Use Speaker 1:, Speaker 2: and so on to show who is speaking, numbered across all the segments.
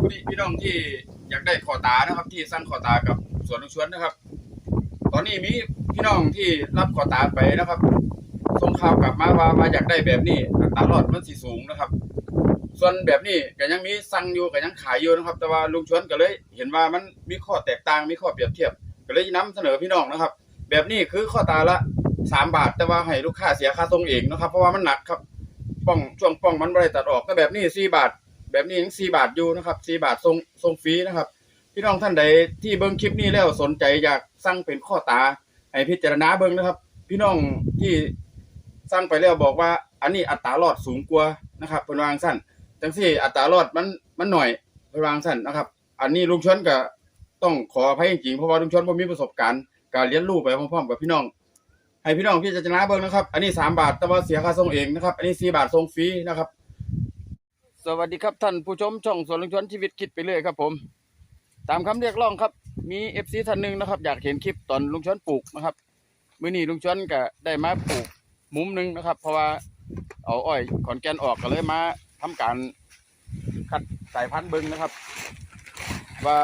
Speaker 1: ผู้ที่พี่น้องที่อยากได้ขอตานะครับ ที่สร้างขอตากับสวนลุงชวนนะครับ ตอนนี้มีพี่น้องที่รับขอตาไปนะครับส่งข่าวกลับมาว่าว่าอยากได้แบบนี้อัตรอดมันสีสูงนะครับ ส่วนแบบนี้ก็ยังมีสั่งอยู่ก็ยังขายอยู่นะครับ แต่ว่าลุงชวนก็เลย เห็นว่ามันมีข้อแตกต่างมีข้อเปรียบเทียบ ก็เลยนำเสนอพี่น้องนะครับ แบบนี้คือข้อตาละสามบาท แต่ว่าให้ลูกค้าเสียค่าส่งเองนะครับ เพราะว่ามันหนักครับป้องช่วงป้องมันไม่ได้ตัดออกแต่แบบนี้สี่บาท แบบนี้ยังสี่บาทอยู่นะครับสี่บาทส่งส่งฟรีนะครับ พี่น้องท่านใดที่เบิ่งคลิปนี้แล้วสนใจอยากสั่งเป็นข้อตาให้พิจารณาเบิ่งนะครับ พี่น้องที่สั่งไปแล้วบอกว่า อันนี้อัตรารอดสูงกว่านะครับเป็นวางสั้นจังสี่อัตรารอดมันมันหน่อยเป็นวางสั้นนะครับ อันนี้ลุงชนก็ต้องขออภัยจริงๆเพราะว่าลุงชนบ่มีประสบการณ์การเรียนรู้ไปพร้อมๆกับพี่น้อง ให้พี่น้องพิจารณาเบิ่งนะครับ อันนี้สามบาทแต่ว่าเสียค่าส่งเองนะครับ อันนี้สี่บาทส่งฟรีนะครับ สวัสดีครับท่านผู้ชมช่องสวนลุงชวนชีวิตคิดไปเรื่อยครับผม ตามคำเรียกร้องครับ มีเอฟซีท่านหนึ่งนะครับ อยากเห็นคลิปตอนลุงชวนปลูกนะครับมื้อนี้ลุงชวนก็ได้มาปลูกมุมหนึ่งนะครับ เพราะว่าเอาอ้อยขอนแก่นออกก็เลยมาทำการคัดสายพันธุ์เบิ้งนะครับ ว่า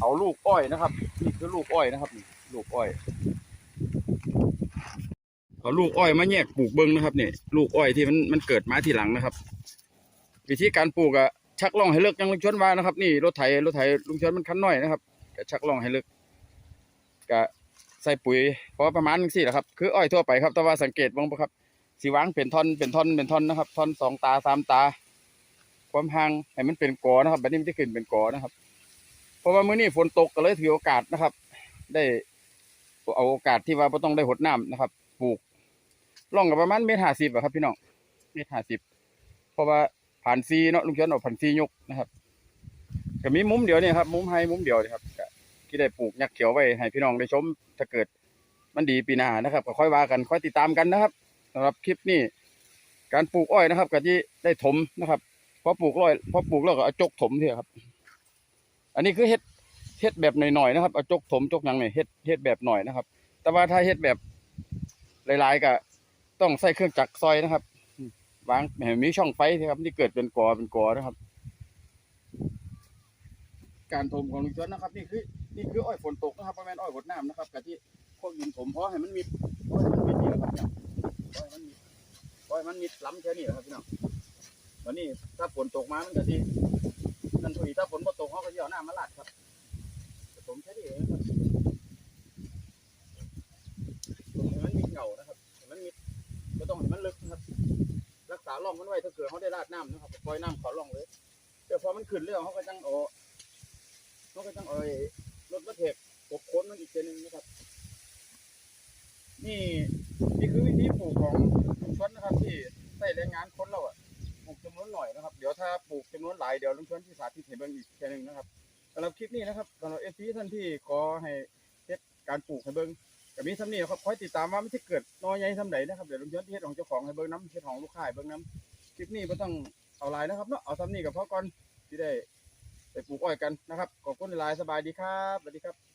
Speaker 1: เอาลูกอ้อยนะครับนี่คือลูกอ้อยนะครับลูกอ้อยเอาลูกอ้อยมาแยกปลูกเบิ้งนะครับเนี่ยลูกอ้อยที่มันมันเกิดมาทีหลังนะครับ วิธีการปลูกอะชักล่องให้เลิกยังลุงชวนว่านะครับ นี่รถไถรถไถลุงชวนมันคันน้อยนะครับก็ชักล่องให้เลิกก็ใส่ปุ๋ยเพราะว่าประมาณสี่แหละครับ คืออ้อยทั่วไปครับแต่ว่าสังเกตบ้างปะครับสีวางเป็นท่อนเป็นท่อนเป็นท่อนนะครับท่อนสองตาสามตา ความห่างให้มันเป็นกอนะครับแบบนี้มันจะขึ้นเป็นกอนะครับ เพราะว่ามื้อนี้ฝนตกก็เลยถือโอกาสนะครับ ได้เอาโอกาสที่ว่าไม่ต้องได้หดน้ำนะครับ ปลูกล่องกับประมาณเมตรห้าสิบอะครับ พี่น้องเมตรห้าสิบเพราะว่า ผ่านซีเนาะลุงชวนเอาผ่านซียกนะครับก็มีมุมเดียวเนี่ยครับ มุมให้มุมเดียวนี่ครับที่ได้ปลูกยักษ์เขียวไว้ให้พี่น้องได้ชม ถ้าเกิดมันดีปีหน้านะครับ ก็ค่อยว่ากันค่อยติดตามกันนะครับสำหรับคลิปนี้การปลูกอ้อยนะครับก็ที่ได้ถมนะครับพอปลูกอ้อยพอปลูกแล้วก็เอาจกถมเถอะครับ อันนี้คือเฮ็ดเฮ็ดแบบหน่อยๆนะครับเอาจกถมจกหยังเนี่ยเฮ็ดเฮ็ดแบบหน่อยนะครับ แต่ว่าถ้าเฮ็ดแบบหลายๆก็ต้องใส่เครื่องจักรซอยนะครับ วางให้มีช่องไฟนะครับที่เกิดเป็นกอเป็นกอนะครับ การถมของลุงชวนนะครับนี่คือนี่คืออ้อยฝนตกนะครับประมาณอ้อยหดน้ำนะครับกะที่พวกยินถมเพราะให้มันมีเพราะให้มันมีนี่นะครับเนี่ยเพราะให้มันมีเพราะให้มันมีล้ำแค่นี้นะครับพี่น้องวันนี้ถ้าฝนตกมามันจะที่นั่นถุยถ้าฝนตกเขาก็จะเอาน้ำมาลาดครับถมแค่นี้เองครับมันมีเหงานะครับมันมีไม่ต้องให้มันลึก นะครับรักษาร่องมันไว้ถ้าเกิดเขาได้ราดน้ำนะครับปล่อยน้ำเขาร่องเลยแต่พอมันขึ้นเรื่องเขาก็จังเอาเขาก็จังเอาไอ้รถมาเทกกบค้นมันอีกทีหนึงนะครับ นี่นี่คือวิธีปลูกของลุงชวนนะครับ ที่ใส่แรงงานคนเราอะปลูกจำนวนหน่อยนะครับ เดี๋ยวถ้าปลูกจำนวนหลายเดี๋ยวลุงชวนที่สาธิตให้เบิ่งอีกทีหนึงนะครับสำหรับคลิปนี้นะครับสำหรับเอฟซีท่านที่ขอให้เฮ็ดการปลูกให้เบิ่ง กับมีทำเนียครับคอยติดตามว่ามันจะเกิดน้อยใหญ่ทำไหนนะครับเดี๋ยวลุงยศที่เฮ็ดของเจ้าของให้เบิ้งน้ำเฮ็ดของลูกค้าให้เบิ้งน้ำคลิปนี้ก็ต้องเอาลายนะครับเนาะเอาทำนี่กับพ่อก่อนที่ได้ไปปลูกอ้อยกันนะครับขอบคุณหลายสบายดีครับสวัสดีครับ